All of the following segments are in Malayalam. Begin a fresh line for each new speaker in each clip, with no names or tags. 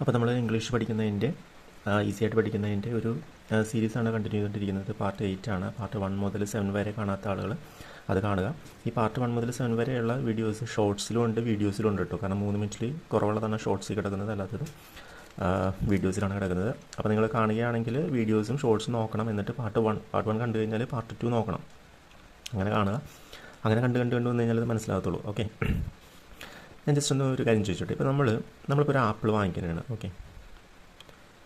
അപ്പോൾ നമ്മൾ ഇംഗ്ലീഷ് പഠിക്കുന്നതിന്റെ ഈസി ആയിട്ട് പഠിക്കുന്നതിന്റെ ഒരു സീരീസാണ് കണ്ടിന്യൂ ചെയ്തുകൊണ്ടിരിക്കുന്നത് പാർട്ട് എയ്റ്റ് ആണ്. പാർട്ട് വൺ മുതൽ സെവൻ വരെ കാണാത്ത ആളുകൾ അത് കാണുക. ഈ പാർട്ട് വൺ മുതൽ സെവൻ വരെയുള്ള വീഡിയോസ് ഷോർട്സിലും ഉണ്ട് വീഡിയോസിലും ഉണ്ട് കേട്ടോ കാരണം മൂന്ന് മിനിറ്റിൽ കുറവുള്ളതാണ് ഷോർട്സിൽ കിടക്കുന്നത്. അല്ലാത്തത് വീഡിയോസിലാണ് കിടക്കുന്നത്. അപ്പോൾ നിങ്ങൾ കാണുകയാണെങ്കിൽ വീഡിയോസും ഷോർട്സും നോക്കണം. എന്നിട്ട് പാർട്ട് വൺ പാർട്ട് വൺ കണ്ടു കഴിഞ്ഞാൽ പാർട്ട് ടു നോക്കണം. അങ്ങനെ കാണുക. അങ്ങനെ കണ്ട് കണ്ട് കണ്ട് വന്നു കഴിഞ്ഞാൽ അത് മനസ്സിലാകത്തുള്ളൂ. ഓക്കെ ഞാൻ ജസ്റ്റ് ഒന്ന് ഒരു കാര്യം ചോദിച്ചോട്ടെ ഇപ്പോൾ നമ്മൾ നമ്മളിപ്പോൾ ഒരു ആപ്പിൾ വാങ്ങിക്കാനാണ് ഓക്കെ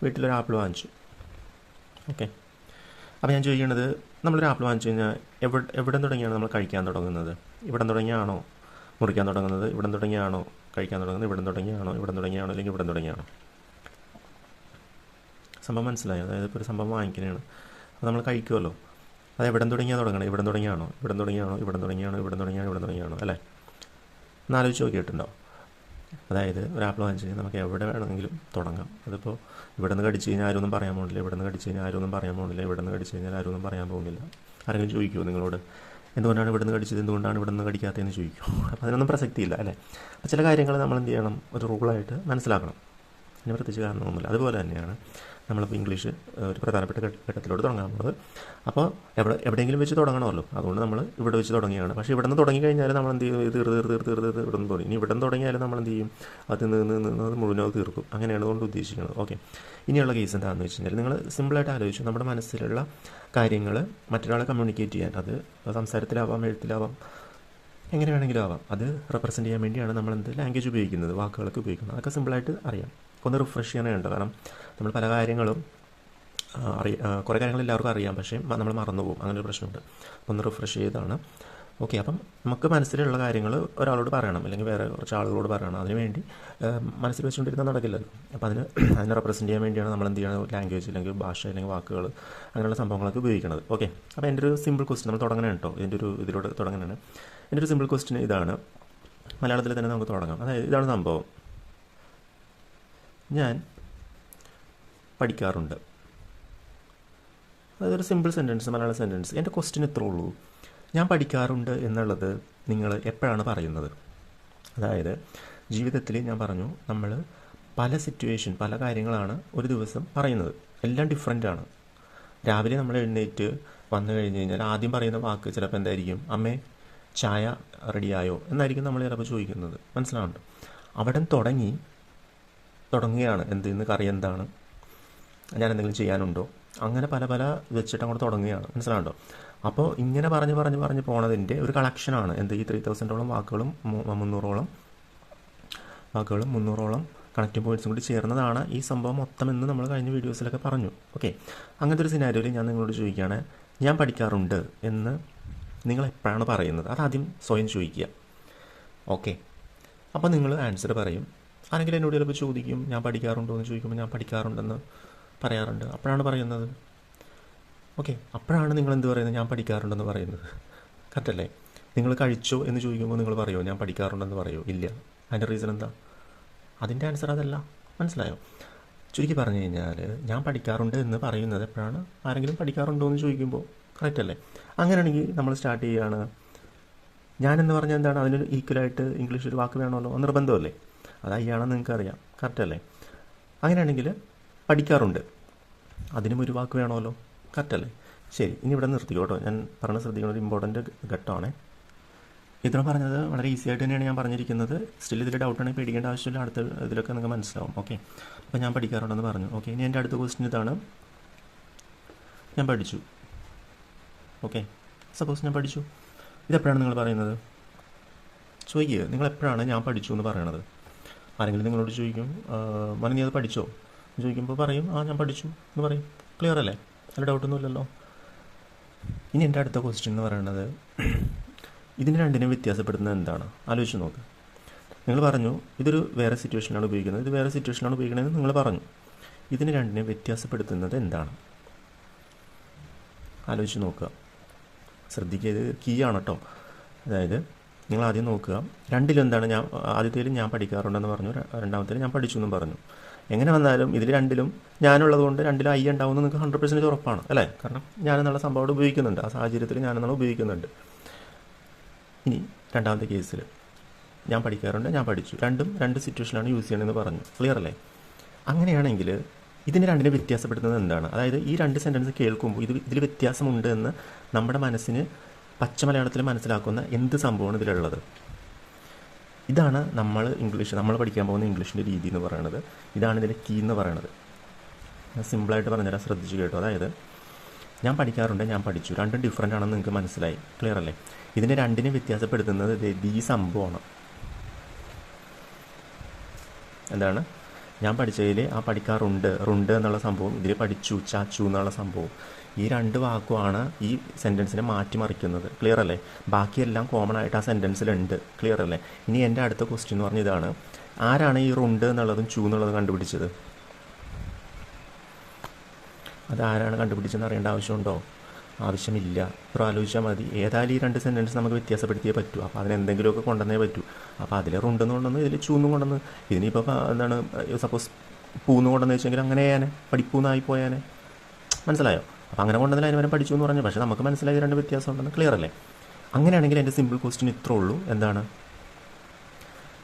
വീട്ടിലൊരു ആപ്പിൾ വാങ്ങിച്ചു ഓക്കെ അപ്പോൾ ഞാൻ ചോദിക്കുന്നത് നമ്മളൊരു ആപ്പിൾ വാങ്ങിച്ചു കഴിഞ്ഞാൽ എവിടെ എവിടെ തുടങ്ങിയാണ് നമ്മൾ കഴിക്കാൻ തുടങ്ങുന്നത് ഇവിടെ തുടങ്ങിയാണോ മുറിക്കാൻ തുടങ്ങുന്നത് ഇവിടെ തുടങ്ങിയാണോ കഴിക്കാൻ തുടങ്ങുന്നത് ഇവിടെ തുടങ്ങിയാണോ ഇവിടെ തുടങ്ങിയാണോ അല്ലെങ്കിൽ ഇവിടെ തുടങ്ങിയാണോ സംഭവം മനസ്സിലായോ അതായത് ഇപ്പോൾ ഒരു സംഭവം വാങ്ങിക്കുന്നതാണ് അപ്പോൾ നമ്മൾ കഴിക്കുമല്ലോ അത് എവിടെ തുടങ്ങിയാൽ തുടങ്ങണം ഇവിടെ തുടങ്ങിയാണോ ഇവിടെ തുടങ്ങിയാണോ ഇവിടെ തുടങ്ങിയാണോ ഇവിടെ തുടങ്ങിയാണോ ഇവിടെ തുടങ്ങിയാണോ അല്ലേ എന്നാലോചിച്ച് നോക്കിയിട്ടുണ്ടോ അതായത് ഒരു ആപ്പിൾ വാങ്ങിച്ച് കഴിഞ്ഞാൽ നമുക്ക് എവിടെ വേണമെങ്കിലും തുടങ്ങാം. അതിപ്പോൾ ഇവിടെ നിന്ന് കടിച്ചു കഴിഞ്ഞാൽ ആരൊന്നും പറയാൻ പോകുന്നില്ല. ഇവിടെ നിന്ന് കടിച്ചു കഴിഞ്ഞാൽ ആരൊന്നും പറയാൻ പോകുന്നില്ല. ഇവിടെ നിന്ന് കടിച്ചു കഴിഞ്ഞാൽ ആരൊന്നും പറയാൻ പോകുന്നില്ല. ആരെങ്കിലും ചോദിക്കുമോ നിങ്ങളോട്? എന്തുകൊണ്ടാണ് ഇവിടെ നിന്ന് കടിച്ചത്? എന്തുകൊണ്ടാണ് ഇവിടെ നിന്ന് കടിക്കാത്തതെന്ന് ചോദിക്കും അപ്പോൾ അതിനൊന്നും പ്രസക്തിയില്ല അല്ലേ? ചില കാര്യങ്ങൾ നമ്മൾ എന്ത് ചെയ്യണം? ഒരു റൂളായിട്ട് മനസ്സിലാക്കണം. അതിന് പ്രത്യേകിച്ച് കാരണമൊന്നുമില്ല. അതുപോലെ തന്നെയാണ് നമ്മളിപ്പോൾ ഇംഗ്ലീഷ് ഒരു പ്രധാനപ്പെട്ട ഘട്ടത്തിലോട്ട് തുടങ്ങാൻ പോകുന്നത് അപ്പോൾ എവിടെ എവിടെയെങ്കിലും വെച്ച് തുടങ്ങണമല്ലോ. അതുകൊണ്ട് നമ്മൾ ഇവിടെ വെച്ച് തുടങ്ങിയാണ്. പക്ഷേ ഇവിടെ നിന്ന് തുടങ്ങി കഴിഞ്ഞാൽ നമ്മൾ എന്ത് ചെയ്യും? തീർ തീർ തീർ തീർ തീർ ഇവിടെ നിന്ന് തുടങ്ങി ഇനി ഇവിടെ നിന്ന് തുടങ്ങിയാൽ നമ്മൾ എന്ത് ചെയ്യും? അത് നിന്ന് നിന്ന് അത് മുഴുവൻ അത് തീർക്കും. അങ്ങനെയാണ് കൊണ്ട് ഉദ്ദേശിക്കുന്നത്. ഓക്കെ. ഇനിയുള്ള കേസ് എന്താണെന്ന് വെച്ച് കഴിഞ്ഞാൽ നിങ്ങൾ സിമ്പിളായിട്ട് ആലോചിച്ചു നമ്മുടെ മനസ്സിലുള്ള കാര്യങ്ങൾ മറ്റൊരാളെ കമ്മ്യൂണിക്കേറ്റ് ചെയ്യാൻ അത് സംസാരത്തിലാവാം എഴുത്തിലാവാം എങ്ങനെ വേണമെങ്കിലും ആവാം. അത് റെപ്രസെന്റ് ചെയ്യാൻ വേണ്ടിയാണ് നമ്മൾ എന്ത് ലാംഗ്വേജ് ഉപയോഗിക്കുന്നത് വാക്കുകളൊക്കെ ഉപയോഗിക്കുന്നത്. അതൊക്കെ സിമ്പിളായിട്ട് അറിയാം. ഒന്ന് റിഫ്രഷ് ചെയ്യാനുണ്ട് കാരണം നമ്മൾ പല കാര്യങ്ങളും അറിയ കുറേ കാര്യങ്ങൾ എല്ലാവർക്കും അറിയാം. പക്ഷേ നമ്മൾ മറന്നുപോകും. അങ്ങനെ ഒരു പ്രശ്നമുണ്ട് ഒന്ന് റിഫ്രഷ് ചെയ്താണ്. ഓക്കെ അപ്പം നമുക്ക് മനസ്സിലുള്ള കാര്യങ്ങൾ ഒരാളോട് പറയണം. അല്ലെങ്കിൽ വേറെ കുറച്ച് ആളുകളോട് പറയണം. അതിനുവേണ്ടി മനസ്സിൽ വെച്ചുകൊണ്ടിരുന്നാൽ നടക്കില്ലല്ലോ. അപ്പോൾ അതിന് അതിനെ റെപ്രസെന്റ് ചെയ്യാൻ വേണ്ടിയാണ് നമ്മൾ എന്ത് ചെയ്യണം ലാംഗ്വേജ് അല്ലെങ്കിൽ ഭാഷ അല്ലെങ്കിൽ വാക്കുകൾ അങ്ങനെയുള്ള സംഭവങ്ങളൊക്കെ ഉപയോഗിക്കുന്നത് ഓക്കെ അപ്പോൾ എന്റെ ഒരു സിമ്പിൾ ക്വസ്റ്റ്യൻ നമ്മൾ തുടങ്ങണേ കേട്ടോ ഇതിന്റെ ഒരു ഇതിലൂടെ തുടങ്ങണേ എന്റെ ഒരു സിമ്പിൾ ക്വസ്റ്റ്യൻ ഇതാണ്. മലയാളത്തിൽ തന്നെ നമുക്ക് തുടങ്ങാം. അതായത് ഇതാണ് സംഭവം. ഞാൻ പഠിക്കാറുണ്ട്. അതൊരു സിമ്പിൾ സെന്റൻസ് മലയാള സെന്റൻസ് എന്റെ ക്വസ്റ്റ്യൻ ഇത്രേ ഉള്ളൂ. ഞാൻ പഠിക്കാറുണ്ട് എന്നുള്ളത് നിങ്ങൾ എപ്പോഴാണ് പറയുന്നത്? അതായത് ജീവിതത്തിൽ ഞാൻ പറഞ്ഞു നമ്മൾ പല സിറ്റുവേഷൻ പല കാര്യങ്ങളാണ് ഒരു ദിവസം പറയുന്നത്. എല്ലാം ഡിഫറെന്റ് ആണ്. രാവിലെ നമ്മൾ എഴുന്നേറ്റ് വന്നു കഴിഞ്ഞ് കഴിഞ്ഞാൽ ആദ്യം പറയുന്ന വാക്ക് ചിലപ്പോൾ എന്തായിരിക്കും? അമ്മേ ചായ റെഡിയായോ എന്നായിരിക്കും നമ്മൾ ചിലപ്പോൾ ചോദിക്കുന്നത്. മനസ്സിലാവുന്നുണ്ട്? അവിടെ തുടങ്ങി തുടങ്ങുകയാണ്. എന്ത് ഇന്ന് കറി എന്താണ്? ഞാൻ എന്തെങ്കിലും ചെയ്യാനുണ്ടോ? അങ്ങനെ പല പല വെച്ചിട്ട് അങ്ങോട്ട് തുടങ്ങുകയാണ്. മനസ്സിലാണ്ടോ അപ്പോൾ ഇങ്ങനെ പറഞ്ഞ് പറഞ്ഞ് പറഞ്ഞ് പോണതിന്റെ ഒരു കളക്ഷനാണ്. എന്ത് ഈ ത്രീ തൗസൻഡോളം വാക്കുകളും മുന്നൂറോളം വാക്കുകളും മുന്നൂറോളം കണക്റ്റിംഗ് പോയിന്റ്സും കൂടി ചേർന്നതാണ് ഈ സംഭവം മൊത്തം എന്ന് നമ്മൾ കഴിഞ്ഞ വീഡിയോസിലൊക്കെ പറഞ്ഞു. ഓക്കെ അങ്ങനത്തെ ഒരു സിനാരിയോയിൽ ഞാൻ നിങ്ങളോട് ചോദിക്കുകയാണ് ഞാൻ പഠിക്കാറുണ്ട് എന്ന് നിങ്ങൾ എപ്പോഴാണ് പറയുന്നത്? അതാദ്യം സ്വയം ചോദിക്കുക. ഓക്കെ അപ്പോൾ നിങ്ങൾ ആൻസർ പറയും. ആരെങ്കിലും എന്നോട് ചിലപ്പോൾ ചോദിക്കും ഞാൻ പഠിക്കാറുണ്ടോ? എന്ന് ചോദിക്കുമ്പോൾ ഞാൻ പഠിക്കാറുണ്ടെന്ന് പറയാറുണ്ട്. അപ്പോഴാണ് പറയുന്നത്. ഓക്കെ അപ്പോഴാണ് നിങ്ങൾ എന്ത് പറയുന്നത്? ഞാൻ പഠിക്കാറുണ്ടെന്ന് പറയുന്നത്. കറക്റ്റല്ലേ നിങ്ങൾ കഴിച്ചോ എന്ന് ചോദിക്കുമ്പോൾ നിങ്ങൾ പറയുമോ ഞാൻ പഠിക്കാറുണ്ടെന്ന് പറയുമോ ഇല്ല. അതിന്റെ റീസൺ എന്താ? അതിന്റെ ആൻസർ അതല്ല. മനസ്സിലായോ? ചുരുക്കി പറഞ്ഞു കഴിഞ്ഞാൽ ഞാൻ പഠിക്കാറുണ്ട് എന്ന് പറയുന്നത് എപ്പോഴാണ്? ആരെങ്കിലും പഠിക്കാറുണ്ടോ എന്ന് ചോദിക്കുമ്പോൾ കറക്റ്റ് അല്ലേ? അങ്ങനെയാണെങ്കിൽ നമ്മൾ സ്റ്റാർട്ട് ചെയ്യുകയാണ് ഞാനെന്ന് പറഞ്ഞാൽ എന്താണ്? അതിന് ഈക്വലായിട്ട് ഇംഗ്ലീഷ് ഒരു വാക്ക് വേണമല്ലോ. നിർബന്ധമല്ലേ? അത് അറിയാം. കറക്റ്റ് അല്ലേ? അങ്ങനെയാണെങ്കിൽ പഠിക്കാറുണ്ട്. അതിനും ഒരു വാക്ക് വേണമല്ലോ? കറക്റ്റ് അല്ലേ? ശരി ഇനി ഇവിടെ നിർത്തിക്കോട്ടോ ഞാൻ പറഞ്ഞ ശ്രദ്ധിക്കുന്ന ഒരു ഇമ്പോർട്ടന്റ് ഘട്ടമാണ്. ഇത്ര പറഞ്ഞത് വളരെ ഈസി ആയിട്ട് തന്നെയാണ് ഞാൻ പറഞ്ഞിരിക്കുന്നത്. സ്റ്റിൽ ഇതിൽ ഡൗട്ട് ആണെങ്കിൽ പേടിക്കേണ്ട ആവശ്യമില്ല. അടുത്ത ഇതിലൊക്കെ നിങ്ങൾക്ക് മനസ്സിലാവും. ഓക്കെ അപ്പോൾ ഞാൻ പഠിക്കാറുണ്ടെന്ന് പറഞ്ഞു. ഓക്കെ ഇനി എന്റെ അടുത്ത ക്വസ്റ്റ്യൻ ഇതാണ്. ഞാൻ പഠിച്ചു. ഓക്കെ സപ്പോസ് ഞാൻ പഠിച്ചു. ഇതെപ്പോഴാണ് നിങ്ങൾ പറയുന്നത്? ചോദിക്കുക നിങ്ങൾ എപ്പോഴാണ് ഞാൻ പഠിച്ചു എന്ന് പറയണത്? ആരെങ്കിലും നിങ്ങളോട് ചോദിക്കും മന നീ അത് പഠിച്ചോ? ചോദിക്കുമ്പോൾ പറയും ആ ഞാൻ പഠിച്ചു. എന്ന് പറയും. ക്ലിയർ അല്ലേ? അതിൽ ഡൗട്ടൊന്നും ഇല്ലല്ലോ. ഇനി എന്റെ അടുത്ത ക്വസ്റ്റ്യൻ എന്ന് പറയുന്നത് ഇതിന് രണ്ടിനും വ്യത്യാസപ്പെടുന്നത് എന്താണ്? ആലോചിച്ച് നോക്ക്. നിങ്ങൾ പറഞ്ഞു ഇതൊരു വേറെ സിറ്റുവേഷനിലാണ് ഉപയോഗിക്കുന്നത്. ഇത് വേറെ സിറ്റുവേഷനിലാണ് ഉപയോഗിക്കണമെന്ന് നിങ്ങൾ പറഞ്ഞു. ഇതിന് രണ്ടിനെ വ്യത്യാസപ്പെടുത്തുന്നത് എന്താണ്? ആലോചിച്ച് നോക്കുക. ശ്രദ്ധിക്കുക ഇത് കീ ആണ് കേട്ടോ അതായത് നിങ്ങൾ ആദ്യം നോക്കുക. രണ്ടിലെന്താണ് ഞാൻ ആദ്യത്തേൽ ഞാൻ പഠിക്കാറുണ്ടെന്ന് പറഞ്ഞു. രണ്ടാമത്തേൽ ഞാൻ പഠിച്ചു എന്നും പറഞ്ഞു. എങ്ങനെ വന്നാലും ഇതിൽ രണ്ടിലും ഞാനുള്ളത് കൊണ്ട് രണ്ടിലും ഐ ഉണ്ടാവും നിങ്ങൾക്ക് ഹൺഡ്രഡ് പെർസെന്റേജ് ഉറപ്പാണ് അല്ലേ? കാരണം ഞാനെന്നുള്ള സംഭവം ഉപയോഗിക്കുന്നുണ്ട്. ആ സാഹചര്യത്തിൽ ഞാനെന്നുള്ള ഉപയോഗിക്കുന്നുണ്ട്. ഇനി രണ്ടാമത്തെ കേസിൽ ഞാൻ പഠിക്കാറുണ്ട് ഞാൻ പഠിച്ചു. രണ്ടും രണ്ട് സിറ്റുവേഷനാണ് യൂസ് ചെയ്യണമെന്ന് പറഞ്ഞു. ക്ലിയർ അല്ലേ? അങ്ങനെയാണെങ്കിൽ ഇതിന് രണ്ടിനെ വ്യത്യാസപ്പെടുന്നത് എന്താണ്? അതായത് ഈ രണ്ട് സെന്റൻസ് കേൾക്കുമ്പോൾ ഇത് ഇതിൽ വ്യത്യാസമുണ്ട് എന്ന് നമ്മുടെ മനസ്സിന് പച്ച മലയാളത്തിൽ മനസ്സിലാക്കുന്ന എന്ത് സംഭവമാണ് ഇതിലുള്ളത്? ഇതാണ് നമ്മൾ ഇംഗ്ലീഷ് നമ്മൾ പഠിക്കാൻ പോകുന്ന ഇംഗ്ലീഷിന്റെ രീതി എന്ന് പറയുന്നത്. ഇതാണ് ഇതിന്റെ കീ എന്ന് പറയുന്നത്. ഞാൻ സിമ്പിളായിട്ട് പറഞ്ഞുതരാം ശ്രദ്ധിച്ച് കേട്ടോ. അതായത് ഞാൻ പഠിക്കാറുണ്ട് ഞാൻ പഠിച്ചു. രണ്ടും ഡിഫറെന്റ് ആണെന്ന് നിങ്ങൾക്ക് മനസ്സിലായി. ക്ലിയർ അല്ലേ? ഇതിനെ രണ്ടിനെ വ്യത്യാസപ്പെടുത്തുന്നത് ഈ സംഭവമാണ്. എന്താണ്? ഞാൻ പഠിച്ചതിൽ ആ പഠിക്കാറുണ്ട് റുണ്ട് എന്നുള്ള സംഭവം ഇതിൽ പഠിച്ചു ചാച്ചു എന്നുള്ള സംഭവം. ഈ രണ്ട് വാക്കുമാണ് ഈ സെന്റൻസിനെ മാറ്റിമറിക്കുന്നത്. ക്ലിയർ അല്ലേ? ബാക്കിയെല്ലാം കോമൺ ആയിട്ട് ആ സെന്റൻസിലുണ്ട് ക്ലിയർ അല്ലേ? ഇനി എന്റെ അടുത്ത ക്വസ്റ്റ്യൻ എന്ന് പറഞ്ഞ ഇതാണ്. ആരാണ് ഈ റുണ്ട് എന്നുള്ളതും ചൂ എന്നുള്ളതും കണ്ടുപിടിച്ചത്? അത് ആരാണ് കണ്ടുപിടിച്ചെന്ന് അറിയേണ്ട ആവശ്യമുണ്ടോ? ആവശ്യമില്ല. ഇപ്പോൾ ആലോചിച്ചാൽ മതി. ഏതായാലും ഈ രണ്ട് സെന്റൻസ് നമുക്ക് വ്യത്യാസപ്പെടുത്തിയേ പറ്റൂ. അപ്പോൾ അതിന് എന്തെങ്കിലുമൊക്കെ കൊണ്ടുവന്നേ പറ്റൂ. അപ്പോൾ അതിൽ റുണ്ടെന്ന് കൊണ്ടുവന്ന് ഇതിൽ ചൂന്നും കൊണ്ടുവന്ന്. ഇതിനിപ്പോൾ എന്താണ് സപ്പോസ് പൂന്ന് കൊണ്ടുവന്ന് വെച്ചെങ്കിൽ അങ്ങനെ ചെയ്യാനെ പഠിപ്പൂന്നായി പോയാനെ? മനസ്സിലായോ? അപ്പോൾ അങ്ങനെ കൊണ്ടുവന്നാൽ വരെ പഠിച്ചു എന്ന് പറഞ്ഞു. പക്ഷേ നമുക്ക് മനസ്സിലായി രണ്ട് വ്യത്യാസം ഉണ്ടെന്ന് ക്ലിയർ അല്ലേ? അങ്ങനെയാണെങ്കിൽ എന്റെ സിമ്പിൾ ക്വസ്റ്റ്യൻ ഇത്രേ ഉള്ളൂ. എന്താണ്?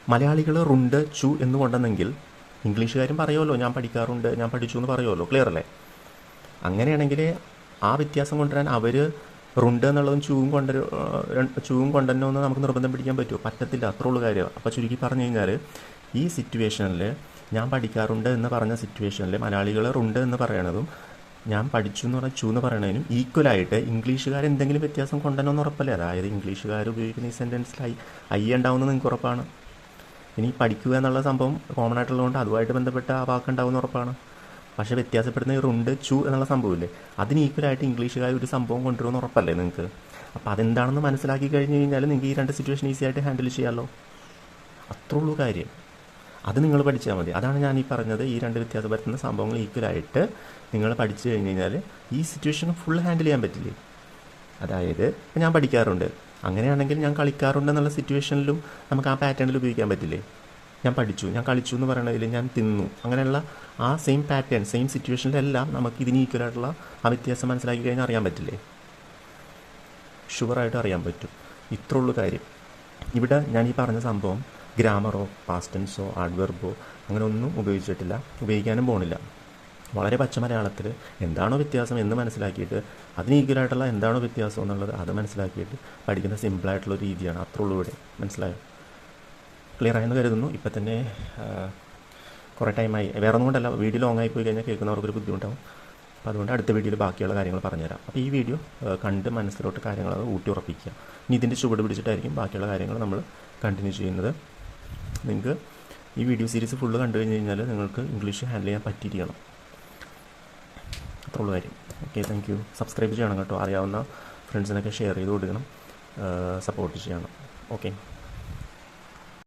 മലയാളികൾ റുണ്ട് ചു എന്ന് കൊണ്ടെന്നെങ്കിൽ ഇംഗ്ലീഷുകാരും പറയുമല്ലോ ഞാൻ പഠിക്കാറുണ്ട് ഞാൻ പഠിച്ചു എന്ന് പറയുമല്ലോ. ക്ലിയർ അല്ലേ? അങ്ങനെയാണെങ്കിൽ ആ വ്യത്യാസം കൊണ്ടുവരാൻ അവർ റുണ്ട് എന്നുള്ളതും ചൂവും കൊണ്ട ചൂവും കൊണ്ടുവരണമെന്ന് നമുക്ക് നിർബന്ധം പിടിക്കാൻ പറ്റുമോ? പറ്റത്തില്ല അത്രേ ഉള്ളൂ കാര്യം. അപ്പോൾ ചുരുക്കി പറഞ്ഞു കഴിഞ്ഞാൽ ഈ സിറ്റുവേഷനിൽ ഞാൻ പഠിക്കാറുണ്ട് എന്ന് പറഞ്ഞ സിറ്റുവേഷനിൽ മലയാളികൾ റുണ്ട് എന്ന് പറയണതും ഞാൻ പഠിച്ചു എന്ന് പറഞ്ഞാൽ ചൂ എന്ന് പറയണതിനും ഈക്വലായിട്ട് ഇംഗ്ലീഷുകാർ എന്തെങ്കിലും വ്യത്യാസം കൊണ്ടുവരണമെന്ന് ഉറപ്പല്ലേ? അതായത് ഇംഗ്ലീഷുകാർ ഉപയോഗിക്കുന്ന ഈ സെന്റൻസിൽ ഐ ഐ ഉണ്ടാവുമെന്ന് നിങ്ങൾക്ക് ഉറപ്പാണ്. ഇനി പഠിക്കുക എന്നുള്ള സംഭവം കോമൺ ആയിട്ടുള്ളതുകൊണ്ട് അതുമായിട്ട് ബന്ധപ്പെട്ട ആ വാക്കുണ്ടാവുമെന്ന് ഉറപ്പാണ്. പക്ഷെ വ്യത്യാസപ്പെടുന്ന ഈ റുണ്ട് ചു എന്നുള്ള സംഭവമില്ലേ? അതിന് ഈക്വലായിട്ട് ഇംഗ്ലീഷുകാർ ഒരു സംഭവം കൊണ്ടുവരുമെന്ന് ഉറപ്പല്ലേ നിങ്ങൾക്ക് അപ്പോൾ അതെന്താണെന്ന് മനസ്സിലാക്കി കഴിഞ്ഞ് കഴിഞ്ഞാൽ നിങ്ങൾക്ക് ഈ രണ്ട് സിറ്റുവേഷൻ ഈസി ആയിട്ട് ഹാൻഡിൽ ചെയ്യാമല്ലോ അത്രേ ഉള്ളൂ കാര്യം. അത് നിങ്ങൾ പഠിച്ചാൽ മതി. അതാണ് ഞാൻ ഈ പറഞ്ഞത്. ഈ രണ്ട് വ്യത്യാസം പറ്റുന്ന സംഭവങ്ങൾ ഈക്വലായിട്ട് നിങ്ങൾ പഠിച്ചു കഴിഞ്ഞ് കഴിഞ്ഞാൽ ഈ സിറ്റുവേഷൻ ഫുൾ ഹാൻഡിൽ ചെയ്യാൻ പറ്റില്ലേ? അതായത് ഇപ്പം ഞാൻ പഠിക്കാറുണ്ട്. അങ്ങനെയാണെങ്കിൽ ഞാൻ കളിക്കാറുണ്ട് എന്നുള്ള സിറ്റുവേഷനിലും നമുക്ക് ആ പാറ്റേണിൽ ഉപയോഗിക്കാൻ പറ്റില്ലേ? ഞാൻ പഠിച്ചു. ഞാൻ കളിച്ചു എന്ന് പറയണതിൽ ഞാൻ തിന്നു. അങ്ങനെയുള്ള ആ സെയിം പാറ്റേൺ സെയിം സിറ്റുവേഷനിലെല്ലാം നമുക്ക് ഇതിന് ഈക്വലായിട്ടുള്ള ആ വ്യത്യാസം മനസ്സിലാക്കി കഴിഞ്ഞാൽ അറിയാൻ പറ്റില്ലേ? ഷുവറായിട്ട് അറിയാൻ പറ്റും. ഇത്രയുള്ളൂ കാര്യം. ഇവിടെ ഞാൻ ഈ പറഞ്ഞ സംഭവം ഗ്രാമറോ പാസ്റ്റൻസോ ആഡ്വെർബോ അങ്ങനെ ഒന്നും ഉപയോഗിച്ചിട്ടില്ല. ഉപയോഗിക്കാനും പോണില്ല. വളരെ പച്ച മലയാളത്തിൽ എന്താണോ വ്യത്യാസം എന്ന് മനസ്സിലാക്കിയിട്ട് അതിന് ഈക്വലായിട്ടുള്ള എന്താണോ വ്യത്യാസം എന്നുള്ളത് അത് മനസ്സിലാക്കിയിട്ട് പഠിക്കുന്ന സിമ്പിളായിട്ടുള്ള രീതിയാണ്. അത്ര ഉള്ളൂ ഇവിടെ. മനസ്സിലായോ? ക്ലിയർ ആയെന്ന് കരുതുന്നു. ഇപ്പം തന്നെ കുറേ ടൈമായി വേറെ ഒന്നും കൊണ്ടല്ല. വീഡിയോ ലോങ് ആയി പോയി കഴിഞ്ഞാൽ കേൾക്കുന്നവർക്കൊരു ബുദ്ധിമുട്ടാവും. അപ്പോൾ അതുകൊണ്ട് അടുത്ത വീഡിയോയിൽ ബാക്കിയുള്ള കാര്യങ്ങൾ പറഞ്ഞുതരാം. അപ്പോൾ ഈ വീഡിയോ കണ്ട് മനസ്സിലോട്ട് കാര്യങ്ങൾ ഊട്ടി ഉറപ്പിക്കുക. ഇനി ഇതിന്റെ ചുവട് പിടിച്ചിട്ടായിരിക്കും ബാക്കിയുള്ള കാര്യങ്ങൾ നമ്മൾ കണ്ടിന്യൂ ചെയ്യുന്നത്. നിങ്ങൾക്ക് ഈ വീഡിയോ സീരീസ് ഫുള്ള് കണ്ടു കഴിഞ്ഞ് കഴിഞ്ഞാൽ നിങ്ങൾക്ക് ഇംഗ്ലീഷ് ഹാൻഡിൽ ചെയ്യാൻ പറ്റിയിരിക്കണം. അത്രയുള്ള കാര്യം. ഓക്കെ താങ്ക് യു സബ്സ്ക്രൈബ് ചെയ്യണം കേട്ടോ. അറിയാവുന്ന ഫ്രണ്ട്സിനൊക്കെ ഷെയർ ചെയ്ത് കൊടുക്കണം. സപ്പോർട്ട് ചെയ്യണം. ഓക്കെ